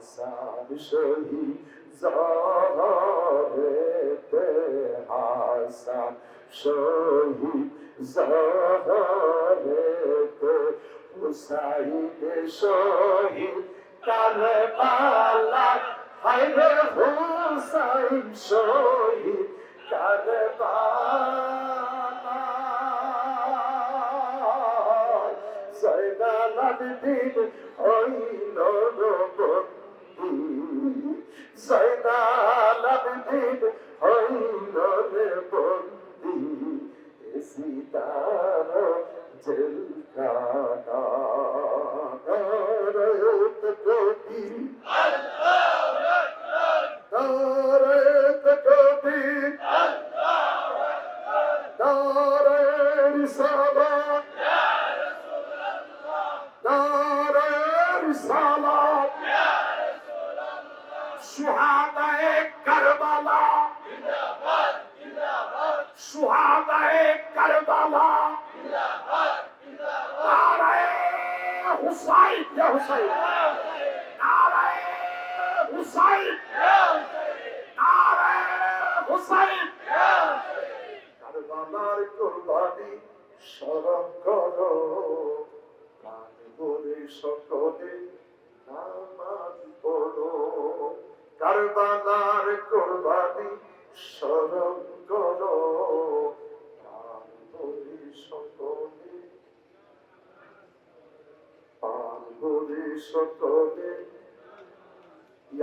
হাসান শহীদ জহরেতে হাসান শহীদ জহরেতে হুসাইন শহীদ কারবালা হায়রে হুসাইন শহীদ কারবালা জয়নাল আবেদিন হইল বন্দী আবেদিন হইল সুহাদায়ে কারবালা। সুহাদায়ে কারবালা। নারে হুসাইন ইয়া হুসাইন নারে হুসাইন নারে হুসাইন কারবালার কুরবানি স্মরণ করো। কান বলে সকলে কুরবানি স্মরণ করো। বলে সকলে পান বলে সকলে